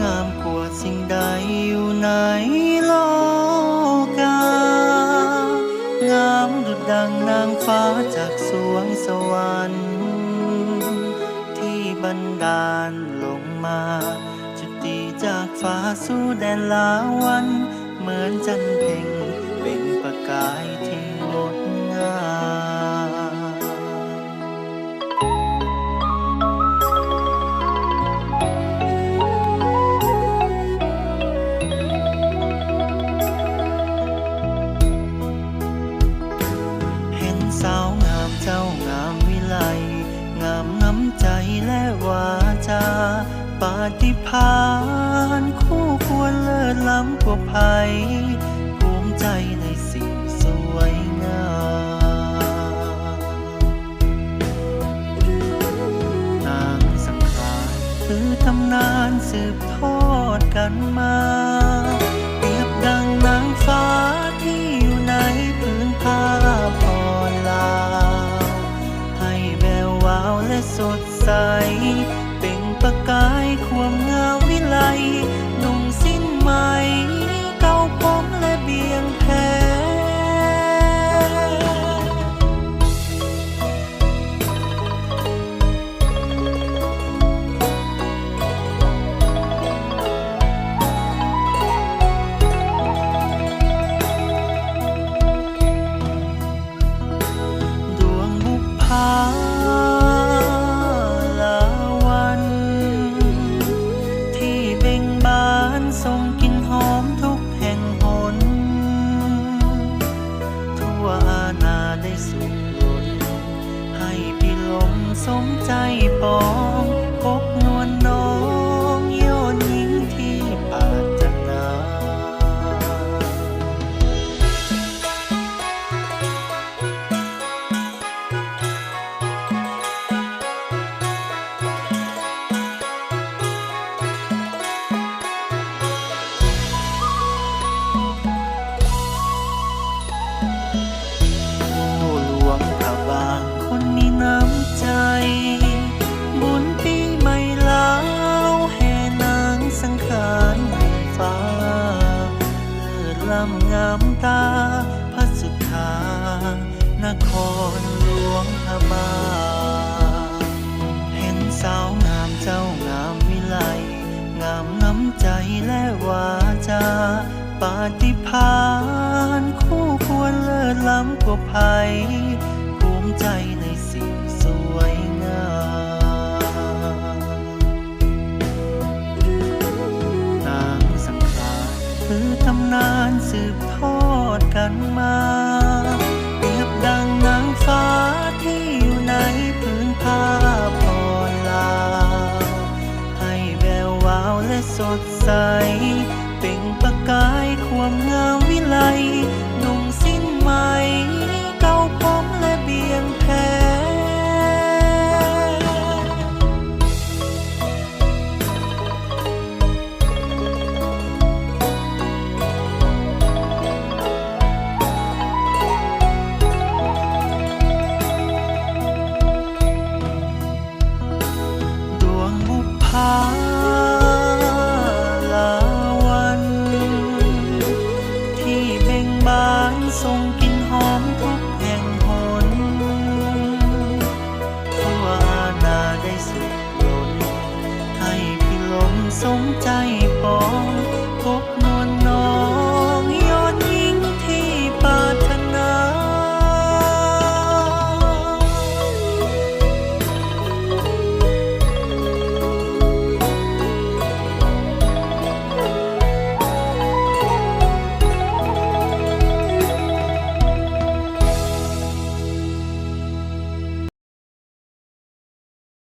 งามกว่าสิ่งใดอยู่ในโลกางามดุจดังนางฟ้าจากสวงสวรรค์ ที่บันดาลลงมาจุติจากฟ้าสู่แดนลาวัน เหมือนจันเพ็งเป็นประกายที่งดงามาฏิพานคู่ควรเลิศล้ำกว่าภัยภูมิใจในสิ่งสวยงามนางสังขารคือตำนานสืบทอดกันมา ประกายความงาวิไล สมใจปองำงามตาพระสุธานครหลวงพระบางเห็นสาวงามเจ้างามวิไลงามน้ำใจและวาจา ปาฏิพานคู่ควรเลิศล้ำกว่าภัยันมาเปรียบดังนางฟ้าที่อยู่ในพื้นผ้าพรลา ให้แวววาวและสดใส เป็นประกายความงามวิไล ส่งกลิ่นหอมทุกแห่งหนทั่วอาณาได้สุขล้นให้พี่ลมสมใจปองพบ